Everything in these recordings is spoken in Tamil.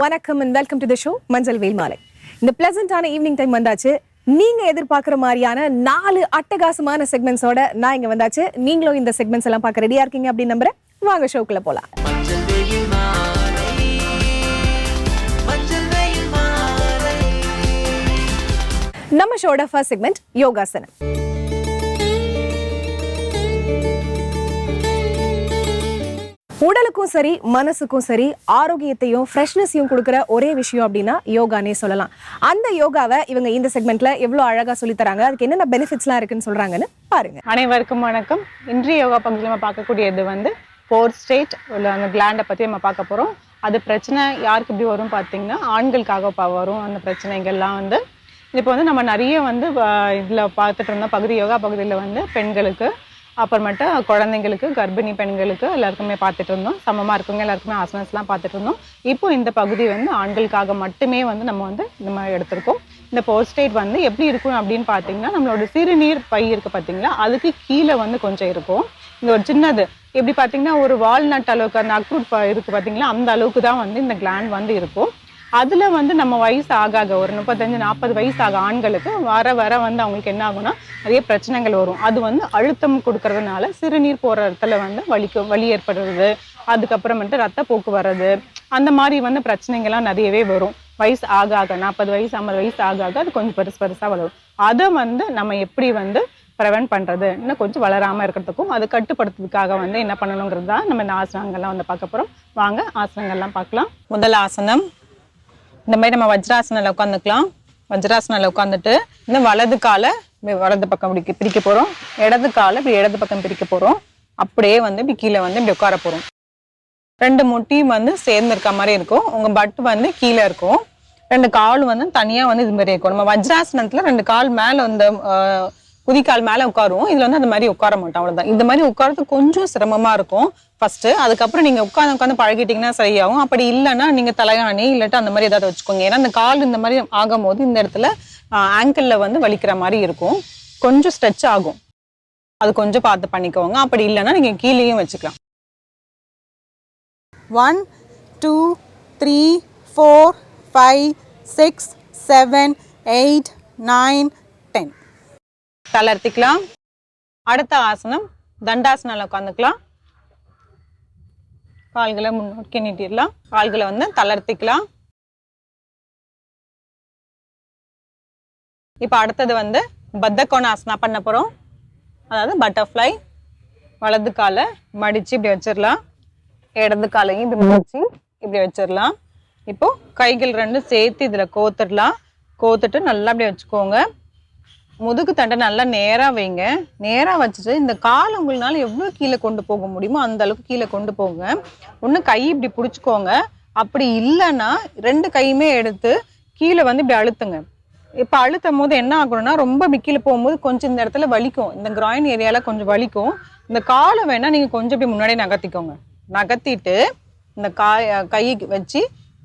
வணக்கம் and welcome to the show Manjal Veyil Maalai. இந்த பிளசண்டான ஈவினிங் டைம் வந்தாச்சு. நீங்க எதிர்பார்க்குற மாதிரியான நாலு அட்டகாசமான செக்மெண்ட்ஸோட நான் இங்க வந்தாச்சு. நீங்களும் இந்த செக்மெண்ட்ஸ் எல்லாம் பார்க்க ரெடியா இருக்கீங்க அப்படின்னு நம்புறேன். வாங்க ஷோக்குள்ள போலாம். நம்ம ஷோட ஃபர்ஸ்ட் செக்மெண்ட் யோகாசனம். உடலுக்கும் சரி மனசுக்கும் சரி ஆரோக்கியத்தையும் ஃப்ரெஷ்னஸையும் கொடுக்குற ஒரே விஷயம் அப்படின்னா யோகானே சொல்லலாம். அந்த யோகாவை இவங்க இந்த செக்மெண்ட்ல எவ்வளோ அழகாக சொல்லித்தராங்க அதுக்கு என்னென்ன பெனிஃபிட்ஸ்லாம் இருக்குன்னு சொல்றாங்கன்னு பாருங்க. அனைவருக்கும் வணக்கம். இன்றைய யோகா பகுதியில் நம்ம பார்க்கக்கூடியது வந்து போர் ஸ்டேட் உள்ள அந்த கிளாண்டை பற்றி நம்ம பார்க்க போகிறோம் அது பிரச்சனை யாருக்கு எப்படி வரும் பார்த்தீங்கன்னா ஆண்களுக்காக வரும் அந்த பிரச்சனைகள்லாம் வந்து. இப்போ வந்து நம்ம நிறைய வந்து இதில் பார்த்துட்டு இருந்தோம் பகுதி யோகா பகுதியில் வந்து பெண்களுக்கு அப்புறமேட்டு குழந்தைங்களுக்கு கர்ப்பிணி பெண்களுக்கு எல்லாருக்குமே பார்த்துட்டு இருந்தோம். சமமாக இருக்கவங்க எல்லாருக்குமே ஆசனஸ்லாம் பார்த்துட்டு இருந்தோம். இப்போ இந்த பகுதி வந்து ஆண்களுக்காக மட்டுமே வந்து நம்ம வந்து நம்ம எடுத்திருக்கோம். இந்த போஸ்டேட் வந்து எப்படி இருக்கும் அப்படின்னு பார்த்தீங்கன்னா நம்மளோட சிறுநீர் பை இருக்குது பார்த்தீங்களா அதுக்கு கீழே வந்து கொஞ்சம் இருக்கும். இந்த ஒரு சின்னது எப்படி பார்த்தீங்கன்னா ஒரு வால்நட் அளவுக்கு அந்த அக்ரூட் இருக்குது பார்த்தீங்களா அந்த அளவுக்கு தான் வந்து இந்த கிளாண்ட் வந்து இருக்கும். அதில் வந்து நம்ம வயசு ஆக ஆக ஒரு முப்பத்தஞ்சு நாற்பது வயசு ஆக ஆண்களுக்கு வர வர வந்து அவங்களுக்கு என்ன ஆகும்னா நிறைய பிரச்சனைகள் வரும். அது வந்து அழுத்தம் கொடுக்கறதுனால சிறுநீர் போகிற இடத்துல வந்து வலிக்கு வலி ஏற்படுறது அதுக்கப்புறமேட்டு ரத்தப்போக்கு வர்றது அந்த மாதிரி வந்து பிரச்சனைகள்லாம் நிறையவே வரும். வயசு ஆக ஆக நாற்பது வயசு ஐம்பது வயசு ஆக ஆக அது கொஞ்சம் பெருசு பெருசாக வளரும். அதை வந்து நம்ம எப்படி வந்து ப்ரிவென்ட் பண்ணுறது இன்னும் கொஞ்சம் வளராமல் இருக்கிறதுக்கும் அது கட்டுப்படுத்துறதுக்காக வந்து என்ன பண்ணணுங்கிறது தான் நம்ம இந்த ஆசனங்கள்லாம் வந்து பார்க்க போகிறோம் வாங்க ஆசனங்கள்லாம் பார்க்கலாம். முதல் ஆசனம் இந்த மாதிரி நம்ம வஜ்ராசனில் உட்காந்துக்கலாம் வஜ்ராசனில் உட்காந்துட்டு இந்த வலது காலை வலது பக்கம் பிடிக்க பிரிக்க போகிறோம் இடது காலை இப்படி இடது பக்கம் பிரிக்க போகிறோம் அப்படியே வந்து இப்படி கீழே வந்து இப்படி உட்கார போகிறோம் ரெண்டு முட்டியும் வந்து சேர்ந்து இருக்க மாதிரி இருக்கும். உங்கள் பட் வந்து கீழே இருக்கும். ரெண்டு கால் வந்து தனியாக வந்து இது மாதிரி இருக்கும். நம்ம வஜ்ராசனத்தில் ரெண்டு கால் மேலே வந்து குதிக்கால் மேலே உட்காருவோம். இதில் வந்து அந்த மாதிரி உட்கார மாட்டோம் அவ்வளோதான் இந்த மாதிரி உட்காரது கொஞ்சம் சிரமமாக இருக்கும். ஃபஸ்ட்டு அதுக்கப்புறம் நீங்கள் உட்காந்து உட்காந்து பழகிட்டீங்கன்னா சரியாகும். அப்படி இல்லைன்னா நீங்கள் தலையாணி இல்லாட்டா அந்த மாதிரி ஏதாவது வச்சுக்கோங்க. ஏன்னா அந்த கால் இந்த மாதிரி ஆகும்போது இந்த இடத்துல ஆங்கிளில் வந்து வலிக்கிற மாதிரி இருக்கும். கொஞ்சம் ஸ்ட்ரெச் ஆகும். அது கொஞ்சம் பார்த்து பண்ணிக்கோங்க. அப்படி இல்லைன்னா நீங்கள் கீழேயும் வச்சுக்கலாம். One two three four five six seven eight nine தளர்த்திக்கலாம். அடுத்த ஆசனம் தண்டாசனம் உட்காந்துக்கலாம் கால்களை முன்னோக்கி நீட்டிடலாம். கால்களை வந்து தளர்த்திக்கலாம். இப்போ அடுத்தது வந்து பத்தகோணாசனா பண்ண போறோம். அதாவது பட்டர்ஃப்ளை வலது காலை மடிச்சு இப்படி வச்சிடலாம். இடது காலையும் இப்படி மடிச்சு இப்படி வச்சிடலாம். இப்போ கைகள் ரெண்டும் சேர்த்து இதுல கோத்துடலாம். கோத்துட்டு நல்லா அப்படியே வச்சுக்கோங்க. முதுகு தண்டை நல்லா நேராக வைங்க. நேராக வச்சுட்டு இந்த கால் உங்களால எவ்வளோ கீழே கொண்டு போக முடியுமோ அந்த அளவுக்கு கீழே கொண்டு போங்க. ஒன்று கை இப்படி பிடிச்சிக்கோங்க. அப்படி இல்லைன்னா ரெண்டு கையுமே எடுத்து கீழே வந்து இப்படி அழுத்துங்க. இப்போ அழுத்தும் போது என்ன ஆகணும்னா ரொம்ப மிக்கியில் போகும்போது கொஞ்சம் இந்த இடத்துல வலிக்கும். இந்த கிராயின் ஏரியால கொஞ்சம் வலிக்கும். இந்த காலை வேணால் நீங்கள் கொஞ்சம் இப்படி முன்னாடி நகர்த்திக்கோங்க. நகர்த்திட்டு இந்த காய் கைக்கு வச்சு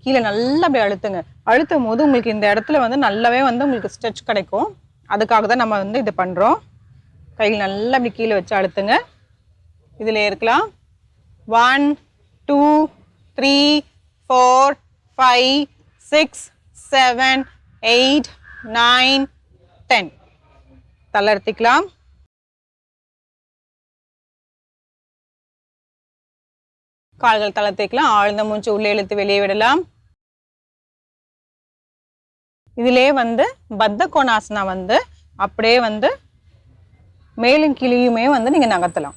கீழே நல்லா அப்படி அழுத்துங்க. அழுத்தும் போது உங்களுக்கு இந்த இடத்துல வந்து நல்லாவே வந்து உங்களுக்கு ஸ்ட்ரெச் கிடைக்கும். அதுக்காக தான் நம்ம வந்து இது பண்ணுறோம் கையில் நல்லா அப்படி கீழே வச்சு அழுத்துங்க. இதில் இருக்கலாம். One two three four five six seven eight nine ten தளர்த்திக்கலாம் கால்கள் தளர்த்திக்கலாம் ஆழ்ந்த மூச்சு உள்ளே இழுத்து வெளியே விடலாம். இதிலே வந்து பத்த கோணாசனா வந்து அப்படியே வந்து மேலும் கீழேயுமே வந்து நீங்கள் நகர்த்தலாம்.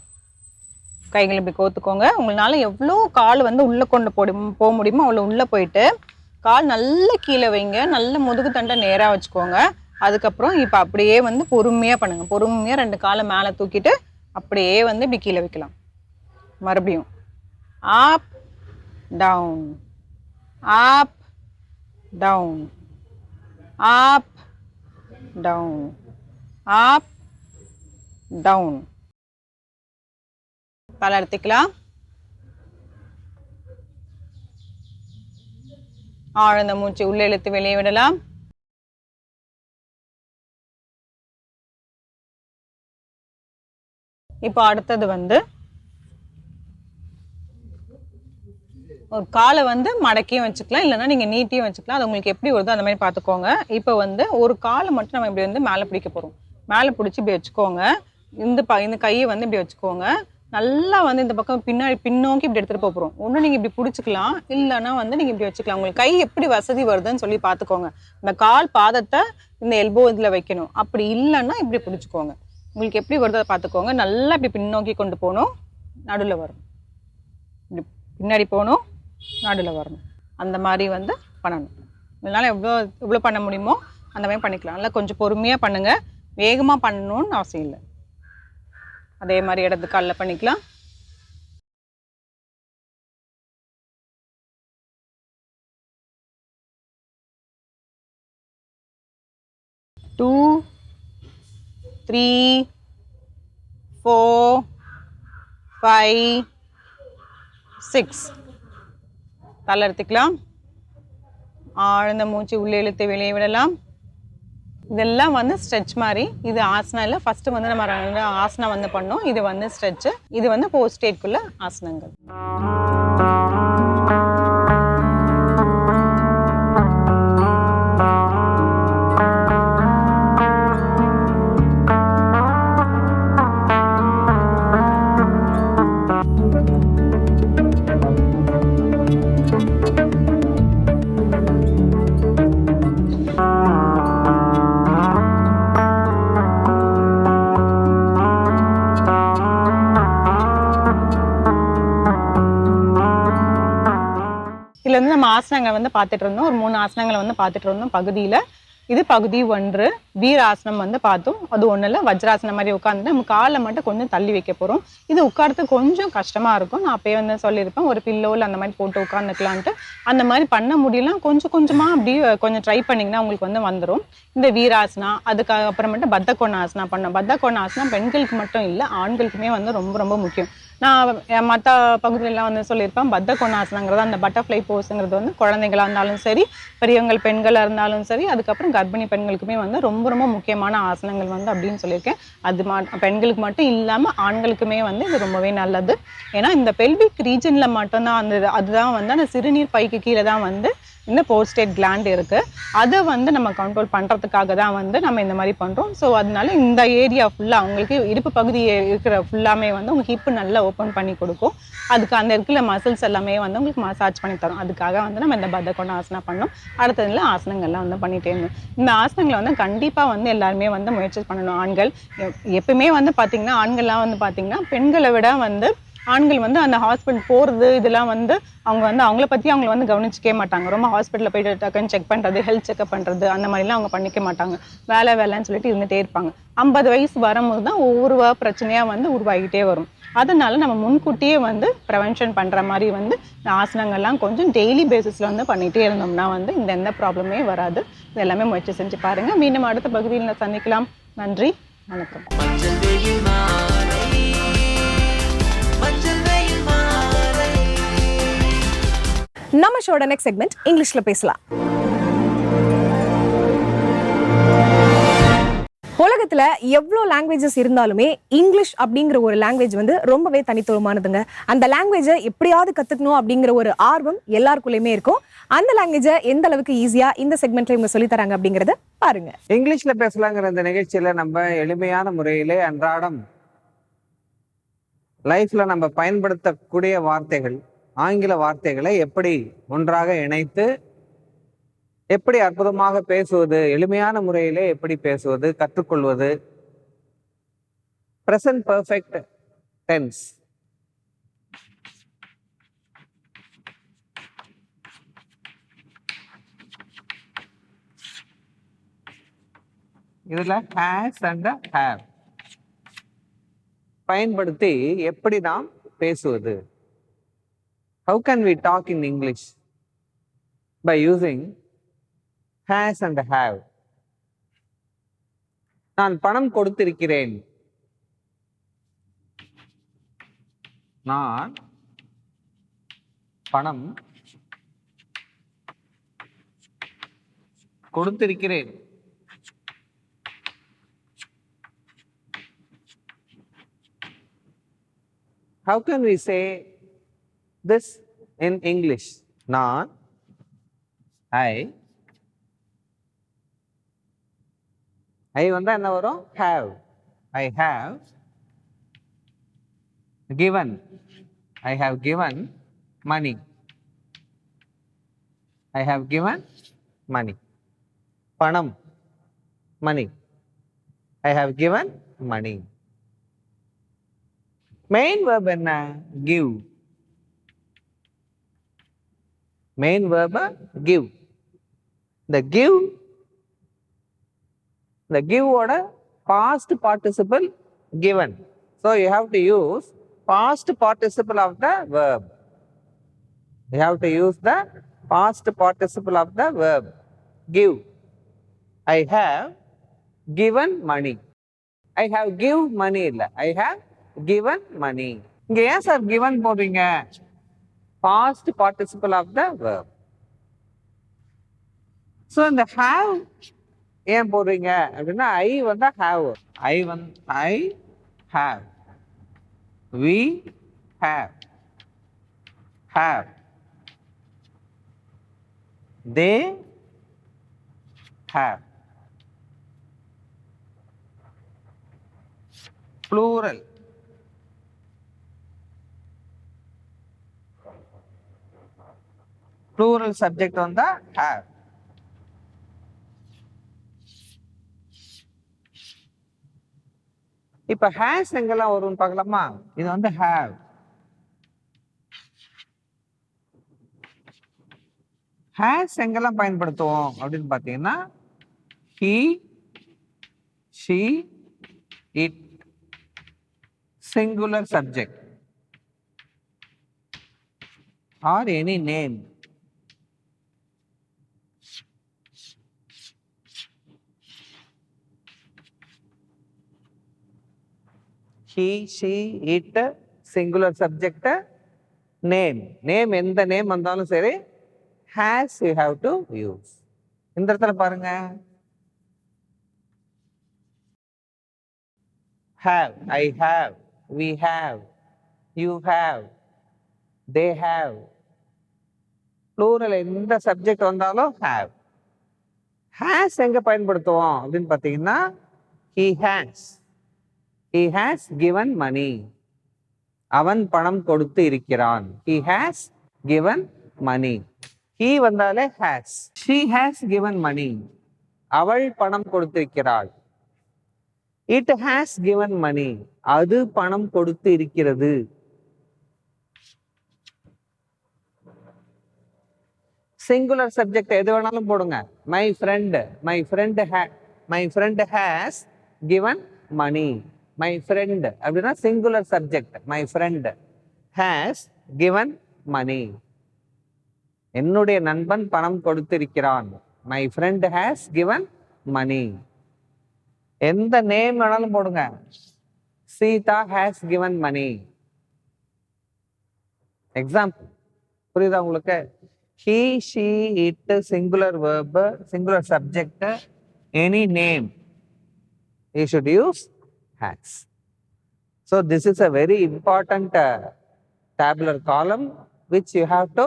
கைகள் இப்படி கோத்துக்கோங்க. உங்களால எவ்வளோ கால் வந்து உள்ளே கொண்டு போடி போக முடியுமோ அவ்வளோ உள்ளே போயிட்டு கால் நல்ல கீழே வைங்க. நல்ல முதுகு தண்டை நேராக வச்சுக்கோங்க. அதுக்கப்புறம் இப்போ அப்படியே வந்து பொறுமையாக பண்ணுங்கள் பொறுமையாக ரெண்டு காலை மேலே தூக்கிட்டு அப்படியே வந்து இப்படி கீழே வைக்கலாம். மறுபடியும் up down up down up down. Up down. தளர்த்திக்கலாம் ஆழ்ந்த மூச்சு உள்ளே இழுத்து வெளியே விடலாம். இப்போ அடுத்தது வந்து ஒரு காலை வந்து மடக்கியும் வச்சுக்கலாம் இல்லைன்னா நீங்கள் நீட்டியும் வச்சுக்கலாம். அது உங்களுக்கு எப்படி வருதோ அந்த மாதிரி பார்த்துக்கோங்க இப்போ வந்து ஒரு காலை மட்டும் நம்ம இப்படி வந்து மேலே பிடிக்க போகிறோம் மேலே பிடிச்சி இப்படி வச்சுக்கோங்க. இந்த ப இந்த கையை வந்து இப்படி வச்சுக்கோங்க. நல்லா வந்து இந்த பக்கம் பின்னாடி பின்னோக்கி இப்படி எடுத்துகிட்டு போக போகிறோம் ஒன்று நீங்கள் இப்படி பிடிச்சிக்கலாம் இல்லைன்னா வந்து நீங்கள் இப்படி வச்சுக்கலாம். உங்களுக்கு கை எப்படி வசதி வருதுன்னு சொல்லி பார்த்துக்கோங்க இந்த கால் பாதத்தை இந்த எல்போ இதில் வைக்கணும். அப்படி இல்லைன்னா இப்படி பிடிச்சிக்கோங்க. உங்களுக்கு எப்படி வருதோ அதை பார்த்துக்கோங்க நல்லா இப்படி பின்னோக்கி கொண்டு போகணும். நடுவில் வரும். இப்படி பின்னாடி போகணும். நடுவில் வரணும். அந்த மாதிரி வந்து பண்ணணும். இதனால் எவ்வளோ எவ்வளோ பண்ண முடியுமோ அந்த மாதிரி பண்ணிக்கலாம். நல்லா கொஞ்சம் பொறுமையாக பண்ணுங்கள் வேகமாக பண்ணணும்னு அவசியம் இல்லை. அதே மாதிரி இடத்துக்கு காலில் பண்ணிக்கலாம். Two three four five six. தளர்த்திக்கலாம் ஆழ்ந்த மூச்சு உள்ளே இழுத்து வெளியே விடலாம். இதெல்லாம் வந்து ஸ்ட்ரெச் மாதிரி. இது ஆசனா இல்லை. ஃபர்ஸ்ட் வந்து நம்ம ஆசனா வந்து பண்ணோம். இது வந்து ஸ்ட்ரெச் இது வந்து போஸ்டேட்குள்ள ஆசனங்கள். இதுல வந்து நம்ம ஆசனங்கள் வந்து பார்த்துட்டு இருந்தோம். ஒரு மூணு ஆசனங்களை வந்து பார்த்துட்டு இருந்தோம். பகுதியில இது பகுதி ஒன்று. வீராசனம் வந்து பார்த்தோம். அது ஒன்றும் இல்லை வஜ்ராசனம் மாதிரி உட்காந்து நம்ம காலை மட்டும் கொஞ்சம் தள்ளி வைக்க போகிறோம் இது உட்காரத்து கொஞ்சம் கஷ்டமாக இருக்கும். நான் அப்பயே வந்து சொல்லியிருப்பேன் ஒரு பில்லோவில் அந்த மாதிரி போட்டு உட்காந்துக்கலான்ட்டு அந்த மாதிரி பண்ண முடியல கொஞ்சம் கொஞ்சமாக அப்படி கொஞ்சம் ட்ரை பண்ணிங்கன்னா உங்களுக்கு வந்து வந்துடும் இந்த வீராசனா அதுக்கு அப்புறமேட்டு பத்த பண்ணோம். பத்தக்கோண ஆசனா பெண்களுக்கு மட்டும் இல்லை ஆண்களுக்குமே வந்து ரொம்ப ரொம்ப முக்கியம். நான் மற்ற பகுதியிலலாம் வந்து சொல்லியிருப்பேன் பத்த கொண்டாசனங்கிறது அந்த பட்டர்ஃப்ளை போஸுங்கிறது வந்து குழந்தைங்களாக இருந்தாலும் சரி பெரியவங்கள் பெண்களாக இருந்தாலும் சரி அதுக்கப்புறம் கர்ப்பிணி பெண்களுக்குமே வந்து ரொம்ப ரொம்ப முக்கியமான ஆசனங்கள் வந்து அப்படின்னு சொல்லியிருக்கேன். அது மா பெண்களுக்கு மட்டும் இல்லாமல் ஆண்களுக்குமே வந்து இது ரொம்பவே நல்லது. ஏன்னா இந்த பெல்விக் ரீஜனில் மட்டும்தான் அந்த அதுதான் வந்து அந்த சிறுநீர் பைக்கு கீழே தான் வந்து இந்த போஸ்டேட் கிளாண்ட் இருக்குது அதை வந்து நம்ம கண்ட்ரோல் பண்ணுறதுக்காக தான் வந்து நம்ம இந்த மாதிரி பண்ணுறோம் ஸோ அதனால இந்த ஏரியா ஃபுல்லாக அவங்களுக்கு இடுப்பு பகுதி இருக்கிற ஃபுல்லாமே வந்து உங்கள் ஹிப்பு நல்லா ஓப்பன் பண்ணி கொடுக்கும். அதுக்கு அந்த இருக்கிற மசில்ஸ் எல்லாமே வந்து உங்களுக்கு மசாஜ் பண்ணி தரும். அதுக்காக வந்து நம்ம இந்த பதக்கொண்ட ஆசனம் பண்ணோம். அடுத்ததுல ஆசனங்கள்லாம் வந்து பண்ணிகிட்டே இருந்தோம். இந்த ஆசனங்களை வந்து கண்டிப்பாக வந்து எல்லாருமே வந்து முயற்சி பண்ணணும். ஆண்கள் எப்- எப்பவுமே வந்து பார்த்திங்கன்னா ஆண்கள்லாம் வந்து பார்த்திங்கன்னா பெண்களை விட வந்து ஆண்கள் வந்து அந்த ஹாஸ்பிட்டல் போகிறது இதெல்லாம் வந்து அவங்க வந்து அவங்கள பற்றி அவங்கள வந்து கவனிச்சிக்கவே மாட்டாங்க. ரொம்ப ஹாஸ்பிட்டலில் போயிட்டு டக்குன்னு செக் பண்ணுறது ஹெல்த் செக்அப் பண்ணுறது அந்த மாதிரிலாம் அவங்க பண்ணிக்க மாட்டாங்க. வேலை வேலைன்னு சொல்லிட்டு இருந்துகிட்டே இருப்பாங்க. ஐம்பது வயசு வரும்போது தான் ஒவ்வொரு பிரச்சனையாக வந்து உருவாகிட்டே வரும். அதனால நம்ம முன்கூட்டியே வந்து ப்ரவென்ஷன் பண்ணுற மாதிரி வந்து ஆசனங்கள்லாம் கொஞ்சம் டெய்லி பேசிஸில் வந்து பண்ணிகிட்டே இருந்தோம்னா வந்து இந்த எந்த ப்ராப்ளமே வராது. இது எல்லாமே முயற்சி செஞ்சு பாருங்கள் மீண்டும் அடுத்த பகுதியில் சந்திக்கலாம். நன்றி. வணக்கம். நம்ம ஷோட நெக்ஸ்ட் செக்மெண்ட் இங்கிலீஷ்ல பேசலாம். உலகத்துல எவ்வளோ லாங்குவேஜஸ் இருந்தாலுமே இங்கிலீஷ் அப்படிங்கிற ஒரு லாங்குவேஜ் வந்து ரொம்பவே தனித்துவமானதுங்க. அந்த லாங்குவேஜை எப்படியாவது கத்துக்கணும் அப்படிங்கிற ஒரு ஆர்வம் எல்லாருக்குள்ளேயுமே இருக்கும். அந்த லாங்குவேஜை எந்த அளவுக்கு ஈஸியா இந்த செக்மெண்ட்ல இவங்க சொல்லித்தராங்க தராங்க அப்படிங்கறத பாருங்க. இங்கிலீஷ்ல பேசலாங்கிற இந்த நிகழ்ச்சியில நம்ம எளிமையான முறையிலே அன்றாடம் லைஃப்ல நம்ம பயன்படுத்தக்கூடிய வார்த்தைகள் ஆங்கில வார்த்தைகளை எப்படி ஒன்றாக இணைத்து எப்படி அற்புதமாக பேசுவது எளிமையான முறையிலே எப்படி பேசுவது கற்றுக்கொள்வது. பிரசன்ட் பர்ஃபெக்ட் டென்ஸ் இதில் ஹேஸ் அண்ட் ஹேவ் பயன்படுத்தி எப்படி நாம் பேசுவது? How can we talk in English by using has and have நான் பணம் கொடுத்திருக்கிறேன். நான் பணம் கொடுத்திருக்கிறேன். How can we say this in English நான் ஐ ஐ வந்தா என்ன வரும் have I have given i have given money i have given money பணம் money i have given money main verb என்ன give மெயின் வேர்பை கிவ் இந்த கிவ் இந்த கிவ்வோட past participle given so you have to use past participle of the verb you have to use the past participle of the verb give I have given money I have give money இல்லை ஐ ஹாவ் கிவன் மணி இங்கே ஏன் சார் கிவன் போடுறீங்க past participle of the verb so இந்த ஹாவ் ஏன் போடுறீங்க? அப்படின்னா ஐ வந்து ஹாவ் ஐ வந் I have we have have they have plural plural subject வந்தா ஹேவ் இப்ப ஹேஸ் எங்கெல்லாம் வரும்னு பார்க்கலாமா? இது வந்து ஹேவ் ஹேஸ் எங்கெல்லாம் பயன்படுத்துவோம் அப்படின்னு பார்த்தீங்கன்னா he she it singular subject or any name he she it singular subject name name எந்த நேம் வந்தாலும் சரி has you have to use இந்த இடத்துல பாருங்க have I have we have you have they have plural எந்த சப்ஜெக்ட் வந்தாலும் ஹாவ் ஹேஸ் எங்கே பயன்படுத்துவோம் அப்படின்னு பார்த்தீங்கன்னா he has he has given money அவன் பணம் கொடுத்து இருக்கிறான். He has given money he வந்தாலே has she has given money அவள் பணம் கொடுத்திருக்கிறாள். இட் ஹாஸ் கிவன் மணி அது பணம் கொடுத்து இருக்கிறது. சிங்குலர் சப்ஜெக்ட் எது வேணாலும் போடுங்க. My friend my friend my friend has given money my friend அப்படின்னா singular subject my friend has given money என்னுடைய நண்பன் பணம் கொடுத்திருக்கிறான். My friend has given money எந்த நேம் வேணாலும் போடுங்க. Sita has given money example புரியுதா உங்களுக்கு? He she it singular verb singular subject any name you should use has so this is a very important tabular column which you have to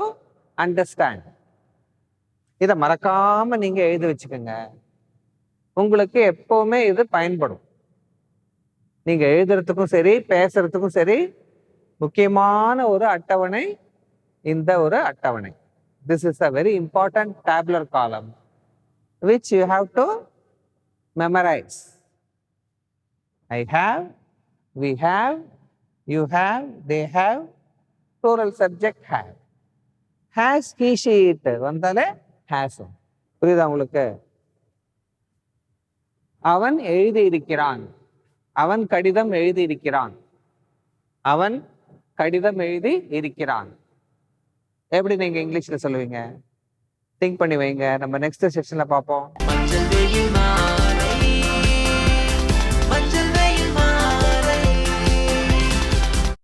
understand இதை மறக்காம நீங்க எழுதி வச்சுக்கோங்க. உங்களுக்கு எப்பவுமே இது பயன்படும். நீங்க எழுதுறதுக்கும் சரி பேசுறதுக்கும் சரி முக்கியமான ஒரு அட்டவணை இந்த ஒரு அட்டவணை. This is a very important tabular column which you have to memorise I have we have you have they have plural subject have has he she வந்தாலே ஹேஸ் புரியுதா உங்களுக்கு? அவன் எழுதியிருக்கிறான். அவன் கடிதம் எழுதியிருக்கிறான். அவன் கடிதம் எழுதி இருக்கிறான் எப்படி நீங்க இங்கிலீஷ்ல சொல்லுவீங்க? திங்க் பண்ணி வைங்க. நம்ம நெக்ஸ்ட் செக்ஷன்ல பார்ப்போம்.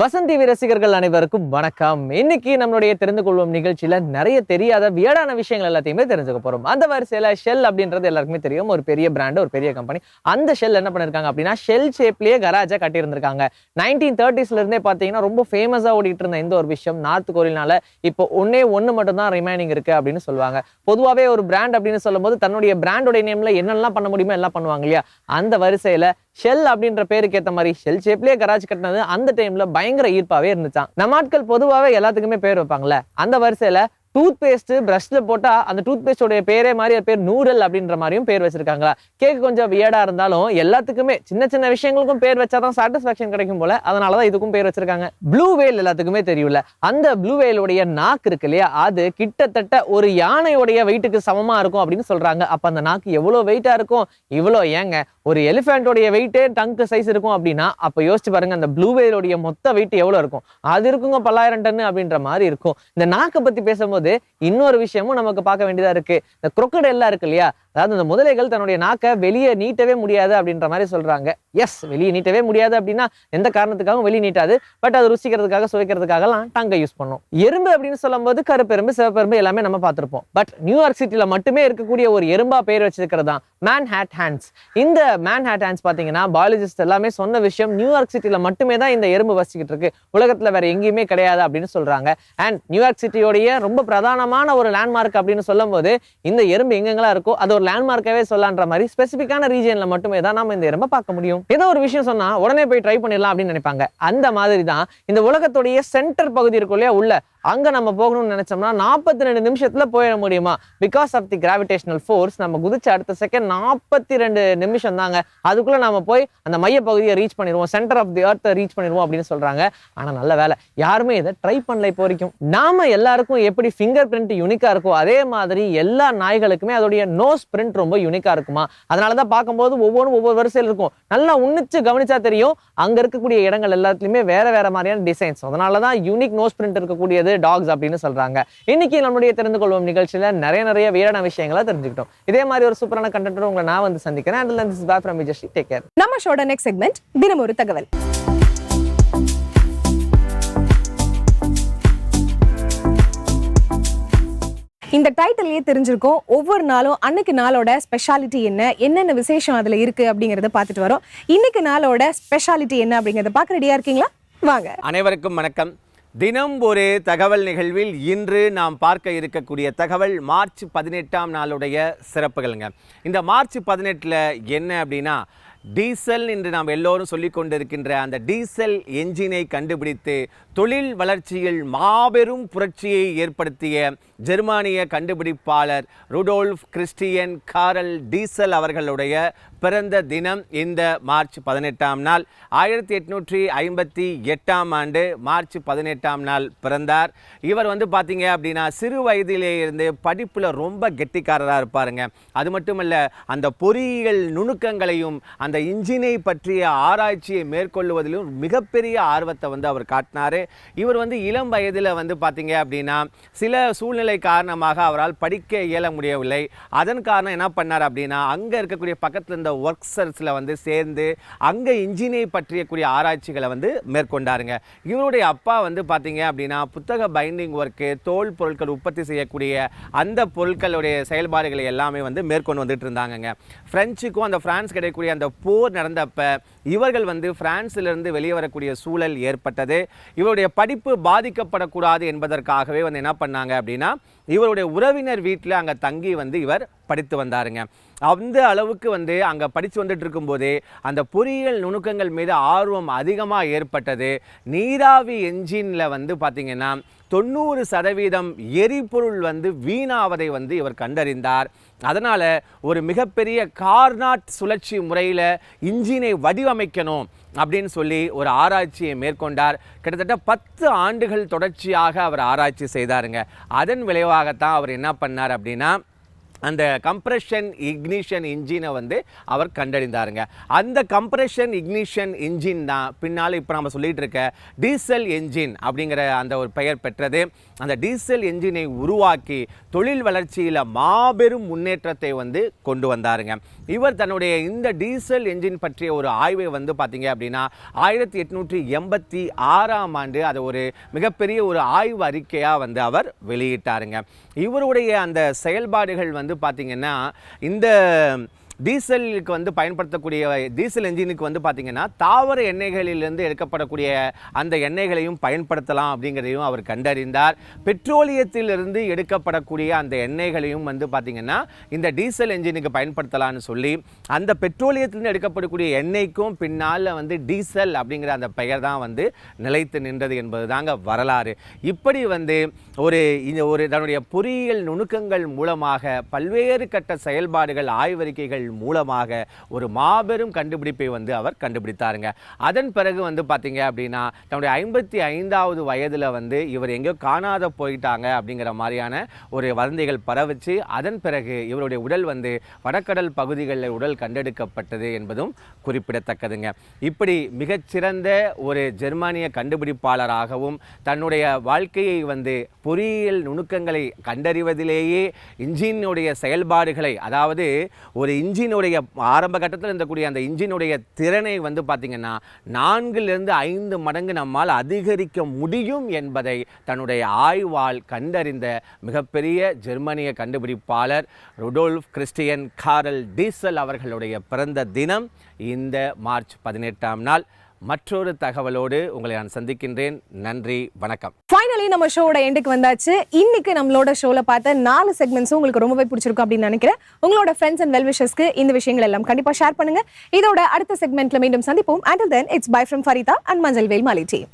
வசந்தி ரசிகர்கள் அனைவருக்கும் வணக்கம். இன்னைக்கு நம்மளுடைய தெரிந்து கொள்வோம் நிகழ்ச்சியில நிறைய தெரியாத வியடான விஷயங்கள் எல்லாத்தையுமே தெரிஞ்சுக்க போறோம். அந்த வரிசையில ஷெல் அப்படின்றது எல்லாருக்குமே தெரியும். ஒரு பெரிய பிராண்ட் ஒரு பெரிய கம்பெனி அந்த ஷெல் என்ன பண்ணிருக்காங்க அப்படின்னா ஷெல் ஷேப்லயே கராஜா கட்டியிருந்திருக்காங்க. நைன்டீன் தேர்ட்டிஸ்ல இருந்தே பாத்தீங்கன்னா ரொம்ப ஃபேமஸா ஓடிட்டு இருந்த இந்த ஒரு விஷயம் நார்த் கொரியால இப்போ ஒன்னே ஒன்னு மட்டும் தான் ரிமைனிங் இருக்கு அப்படின்னு சொல்லுவாங்க. பொதுவாகவே ஒரு பிராண்ட் அப்படின்னு சொல்லும்போது தன்னுடைய பிராண்டோட நேம்ல என்னெல்லாம் பண்ண முடியுமோ எல்லாம் பண்ணுவாங்க இல்லையா? அந்த வரிசையில ஷெல் அப்படின்ற பேருக்கு ஏற்ற மாதிரி ஷெல் ஷேப்லயே கராஜ் கட்டினது அந்த டைம்ல பயங்கர ஈர்ப்பாவே இருந்துச்சான் நம்ம ஆட்கள் பொதுவாகவே எல்லாத்துக்குமே பேர் வைப்பாங்கல்ல. அந்த வரிசையில டூத் பேஸ்ட் பிரஷ்ல போட்டா அந்த டூத் பேஸ்டோடைய பேரே மாதிரி அது பேர் நூடல் அப்படின்ற மாதிரியும் பேர் வச்சிருக்காங்களா? கேக் கொஞ்சம் வியடா இருந்தாலும் எல்லாத்துக்குமே சின்ன சின்ன விஷயங்களுக்கும் பேர் வச்சாதான் சாட்டிஸ்பாக்சன் கிடைக்கும் போல. அதனாலதான் இதுக்கும் பேர் வச்சிருக்காங்க. ப்ளூ வேல் எல்லாத்துக்குமே தெரியும்ல. அந்த ப்ளூ வேலுடைய நாக்கு இருக்கு இல்லையா? அது கிட்டத்தட்ட ஒரு யானையோடைய வெயிட்டுக்கு சமமா இருக்கும் அப்படின்னு சொல்றாங்க. அப்ப அந்த நாக்கு எவ்வளவு வெயிட்டா இருக்கும்? இவ்வளோ ஏங்க? ஒரு எலிஃபென்ட்டோடைய வெயிட்டே டங்க் சைஸ் இருக்கும் அப்படின்னா அப்ப யோசிச்சு பாருங்க அந்த ப்ளூ வேலோடைய மொத்த வெயிட் எவ்வளவு இருக்கும்? அது இருக்குங்க பல்லாயிரம் டன் அப்படின்ற மாதிரி இருக்கும். இந்த நாக்கை பத்தி பேசும்போது இன்னொரு விஷயமும் நமக்கு பார்க்க வேண்டியதா இருக்கு. இந்த crocodile எல்லாம் இருக்கு இல்லையா? அதாவது இந்த முதலைகள் தன்னுடைய நாக்கை வெளியே நீட்டவே முடியாது அப்படின்ற மாதிரி சொல்றாங்க. எஸ் வெளியே நீட்டவே முடியாது அப்படின்னா எந்த காரணத்துக்காகவும் வெளியே நீட்டாது. பட் அது ருசிக்கிறதுக்காக சுவைக்கிறதுக்காகலாம் டங்கை யூஸ் பண்ணும். எறும்பு அப்படின்னு சொல்லும்போது கருப்பெரும்பு சிவப்பெரும்பு எல்லாமே நம்ம பார்த்துருப்போம். பட் நியூயார்க் சிட்டியில மட்டுமே இருக்கக்கூடிய ஒரு எறும்பா பேர் வச்சிருக்கிறது தான் மேன் ஹேட் ஹேண்ட்ஸ் இந்த மேன் ஹேட் ஹேண்ட்ஸ் பார்த்தீங்கன்னா பயாலஜிஸ்ட் எல்லாமே சொன்ன விஷயம் நியூயார்க் சிட்டியில மட்டுமே தான் இந்த எறும்பு வசிக்கிட்டு இருக்கு. உலகத்துல வேற எங்கேயுமே கிடையாது அப்படின்னு சொல்றாங்க. அண்ட் நியூயார்க் சிட்டியோடைய ரொம்ப பிரதானமான ஒரு லேண்ட்மார்க் அப்படின்னு சொல்லும்போது இந்த எறும்பு எங்கெங்கெல்லாம் இருக்கோ அது ஒரு லேண்ட்மார்க்காவே சொல்லலான்ற மாதிரி ஸ்பெசிஃபிக்கான ரீஜன்ல மட்டுமே தான் நம்ம இந்த எறும்பை பார்க்க முடியும். ஏதோ ஒரு விஷயம் சொன்னா உடனே போய் ட்ரை பண்ணிடலாம் அப்படின்னு நினைப்பாங்க. அந்த மாதிரி தான் இந்த உலகத்துடைய சென்டர் பகுதி இருக்கும் இல்லையா உள்ள அங்கே நம்ம போகணும்னு நினைச்சோம்னா நாற்பத்தி ரெண்டு நிமிஷத்தில் போயிட முடியுமா? Because of the gravitational force நம்ம குதிச்ச அடுத்த செகண்ட் நாற்பத்தி ரெண்டு நிமிஷம் தாங்க. அதுக்குள்ளே நம்ம போய் அந்த மைய பகுதியை ரீச் பண்ணிடுவோம். சென்டர் ஆஃப் தி அர்த்தை ரீச் பண்ணிடுவோம் அப்படின்னு சொல்கிறாங்க ஆனால் நல்ல வேலை. யாருமே இதை ட்ரை பண்ணல இப்போ வரைக்கும். நாம் எல்லாருக்கும் எப்படி ஃபிங்கர் பிரிண்ட் யூனிக்காக இருக்கோ அதே மாதிரி எல்லா நாய்களுக்குமே அதோடைய நோஸ் பிரிண்ட் ரொம்ப யூனிக்காக இருக்குமா? அதனால தான் பார்க்கும்போது ஒவ்வொன்றும் ஒவ்வொரு வரிசையில் இருக்கும். நல்லா உன்னிச்சு கவனிச்சா தெரியும். அங்கே இருக்கக்கூடிய இடங்கள் எல்லாத்துலேயுமே வேறு வேறு மாதிரியான டிசைன்ஸ் அதனால தான் யூனிக் நோஸ் பிரிண்ட் இருக்கக்கூடியது. டாக்ஸ் அப்படின்னு சொல்றாங்க. இன்னைக்கு நம்மளுடைய தெரிந்து கொள்வோம் நிகழ்ச்சியில நிறைய நிறைய வீரான விஷயங்களை தெரிஞ்சுக்கிட்டோம். இதே மாதிரி ஒரு சூப்பரான கண்டென்ட் உங்களை நான் வந்து சந்திக்கிறேன். And this back from Vijay take care நம்ம ஷோட நெக்ஸ்ட் செக்மெண்ட் தினம் ஒரு தகவல். இந்த டைட்டிலே தெரிஞ்சிருக்கும். ஒவ்வொரு நாளும் அன்னைக்கு நாளோட ஸ்பெஷாலிட்டி என்ன என்னென்ன விசேஷம் அதுல இருக்கு அப்படிங்கறத பார்த்துட்டு வரோம். இன்னைக்கு நாளோட ஸ்பெஷாலிட்டி என்ன அப்படிங்கறத பார்க்க ரெடியா இருக்கீங்களா? வாங்க. அனைவருக்கும் வணக்கம். தினம் ஒரு தகவல் நிகழ்வில் இன்று நாம் பார்க்க இருக்கக்கூடிய தகவல் மார்ச் பதினெட்டாம் நாளுடைய சிறப்புகள்ங்க. இந்த மார்ச் பதினெட்டில் என்ன அப்படின்னா டீசல் என்று நாம் எல்லோரும் சொல்லிக் கொண்டிருக்கின்ற அந்த டீசல் என்ஜினை கண்டுபிடித்து தொழில் வளர்ச்சியில் மாபெரும் புரட்சியை ஏற்படுத்திய ஜெர்மானிய கண்டுபிடிப்பாளர் ருடோல்ஃப் கிறிஸ்டியன் காரல் டீசல் அவர்களுடைய பிறந்த தினம் இந்த மார்ச் பதினெட்டாம் நாள். ஆயிரத்தி எட்நூற்றி ஐம்பத்தி எட்டாம் ஆண்டு மார்ச் பதினெட்டாம் நாள் பிறந்தார். இவர் வந்து பார்த்தீங்க அப்படின்னா சிறு வயதிலே இருந்து படிப்பில் ரொம்ப கெட்டிக்காரராக இருப்பாருங்க. அது மட்டுமல்ல அந்த பொறியியல் நுணுக்கங்களையும் அந்த அந்த இன்ஜினை பற்றிய ஆராய்ச்சியை மேற்கொள்வதிலும் மிகப்பெரிய ஆர்வத்தை வந்து அவர் காட்டினார். இவர் வந்து இளம் வயதில் வந்து பார்த்தீங்க அப்படின்னா சில சூழ்நிலை காரணமாக அவரால் படிக்க இயல முடியவில்லை. அதன் காரணம் என்ன பண்ணார் அப்படின்னா அங்கே இருக்கக்கூடிய பக்கத்தில் இருந்த ஒர்க்ஸர்ஸில் வந்து சேர்ந்து அங்கே இன்ஜினை பற்றியக்கூடிய ஆராய்ச்சிகளை வந்து மேற்கொண்டாருங்க. இவருடைய அப்பா வந்து பார்த்தீங்க அப்படின்னா புத்தக பைண்டிங் ஒர்க்கு தோல் பொருட்கள் உற்பத்தி செய்யக்கூடிய அந்த பொருட்களுடைய செயல்பாடுகளை எல்லாமே வந்து மேற்கொண்டு வந்துட்டு இருந்தாங்கங்க. ஃப்ரெஞ்சுக்கும் அந்த ஃப்ரான்ஸ் கிடைக்கக்கூடிய அந்த போர் நடந்தப்ப இவர்கள் வந்து பிரான்சிலிருந்து வெளியே வரக்கூடிய சூழல் ஏற்பட்டது. இவருடைய படிப்பு பாதிக்கப்படக்கூடாது என்பதற்காகவே வந்து என்ன பண்ணாங்க அப்படின்னா இவருடைய உறவினர் வீட்டில் அங்கே தங்கி வந்து இவர் படித்து வந்தாருங்க. அந்த அளவுக்கு வந்து அங்கே படித்து வந்துட்டு இருக்கும்போதே அந்த பொறியியல் நுணுக்கங்கள் மீது ஆர்வம் அதிகமாக ஏற்பட்டது. நீராவி என்ஜினில் வந்து பார்த்திங்கன்னா தொண்ணூறு சதவீதம் எரிபொருள் வந்து வீணாவதை வந்து இவர் கண்டறிந்தார். அதனால் ஒரு மிகப்பெரிய கார்னாட் சுழற்சி முறையில் இன்ஜினை வடிவமைக்கணும் அப்படின்னு சொல்லி ஒரு ஆராய்ச்சியை மேற்கொண்டார். கிட்டத்தட்ட பத்து ஆண்டுகள் தொடர்ச்சியாக அவர் ஆராய்ச்சி செய்தாருங்க. அதன் விளைவாகத்தான் அவர் என்ன பண்ணார் அப்படின்னா அந்த கம்ப்ரெஷன் இக்னிஷன் இன்ஜினை வந்து அவர் கண்டறிந்தாருங்க. அந்த கம்ப்ரெஷன் இக்னிஷன் இன்ஜின் தான் பின்னால் இப்போ நம்ம சொல்லிகிட்டு இருக்க டீசல் என்ஜின் அப்படிங்கிற அந்த ஒரு பெயர் பெற்றது. அந்த டீசல் என்ஜினை உருவாக்கி தொழில் வளர்ச்சியில் மாபெரும் முன்னேற்றத்தை வந்து கொண்டு வந்தாருங்க. இவர் தன்னுடைய இந்த டீசல் என்ஜின் பற்றிய ஒரு ஆய்வை வந்து பார்த்தீங்க அப்படின்னா ஆயிரத்தி எட்நூற்றி எண்பத்தி ஆறாம் ஆண்டு அதை ஒரு மிகப்பெரிய ஒரு ஆய்வு அறிக்கையாக வந்து அவர் வெளியிட்டாருங்க. இவருடைய அந்த செயல்பாடுகள் வந்து பார்த்தீங்கன்னா இந்த டீசலுக்கு வந்து பயன்படுத்தக்கூடிய டீசல் என்ஜினுக்கு வந்து பார்த்திங்கன்னா தாவர எண்ணெய்களிலிருந்து எடுக்கப்படக்கூடிய அந்த எண்ணெய்களையும் பயன்படுத்தலாம் அப்படிங்கிறதையும் அவர் கண்டறிந்தார். பெட்ரோலியத்திலிருந்து எடுக்கப்படக்கூடிய அந்த எண்ணெய்களையும் வந்து பார்த்தீங்கன்னா இந்த டீசல் என்ஜினுக்கு பயன்படுத்தலாம்னு சொல்லி அந்த பெட்ரோலியத்திலிருந்து எடுக்கப்படக்கூடிய எண்ணெய்க்கும் பின்னால் வந்து டீசல் அப்படிங்கிற அந்த பெயர் தான் வந்து நிலைத்து நின்றது என்பது தாங்க வரலாறு. இப்படி வந்து ஒரு இந்த ஒரு தன்னுடைய பொறியியல் நுணுக்கங்கள் மூலமாக பல்வேறு கட்ட செயல்பாடுகள் ஆய்வறிக்கைகள் மூலமாக ஒரு மாபெரும் கண்டுபிடிப்பை வந்து அவர் கண்டுபிடித்தாருங்க. அதன் பிறகு வந்து பார்த்தீங்க அப்படின்னா தன்னுடைய ஐம்பத்தி ஐந்தாவது வயதில் வந்து இவர் எங்கேயோ காணாத போயிட்டாங்க அப்படிங்கிற மாதிரியான ஒரு வதந்திகள் பரவிச்சு. அதன் பிறகு இவருடைய உடல் வந்து வடக்கடல் பகுதிகளில் உடல் கண்டெடுக்கப்பட்டது என்பதும் குறிப்பிடத்தக்கதுங்க. இப்படி மிகச்சிறந்த ஒரு ஜெர்மானிய கண்டுபிடிப்பாளராகவும் தன்னுடைய வாழ்க்கையை வந்து பொறியியல் நுணுக்கங்களை கண்டறிவதிலேயே இன்ஜினுடைய செயல்பாடுகளை அதாவது ஒரு இன்ஜினுடைய ஆரம்ப கட்டத்தில் இருந்தக்கூடிய அந்த இன்ஜினுடைய திறனை வந்து பார்த்திங்கன்னா நான்கிலிருந்து ஐந்து மடங்கு நம்மால் அதிகரிக்க முடியும் என்பதை தன்னுடைய ஆய்வால் கண்டறிந்த மிகப்பெரிய ஜெர்மனிய கண்டுபிடிப்பாளர் ருடோல்ஃப் கிறிஸ்டியன் காரல் டீசல் அவர்களுடைய பிறந்த தினம் இந்த மார்ச் பதினெட்டாம் நாள். மற்றொரு தகவலோடு உங்களை நான் சந்திக்கின்றேன். நன்றி வணக்கம். ஃபைனலி நம்ம ஷோட எண்டுக்கு வந்தாச்சு. இன்னைக்கு நம்மளோட ஷோல பார்த்த நாலு செக்மெண்ட்ஸும் உங்களுக்கு ரொம்பவே பிடிச்சிருக்கும் அப்படின்னு நினைக்கிறேன். உங்களோட ஃப்ரெண்ட்ஸ் அண்ட் வெல்விஷஸ்க்கு இந்த விஷயங்கள் எல்லாம் கண்டிப்பா ஷேர் பண்ணுங்க. இதோட அடுத்த செக்மெண்ட்ல மீண்டும் சந்திப்போம். Until then it's bye from Farida and Manjal Vel Mali team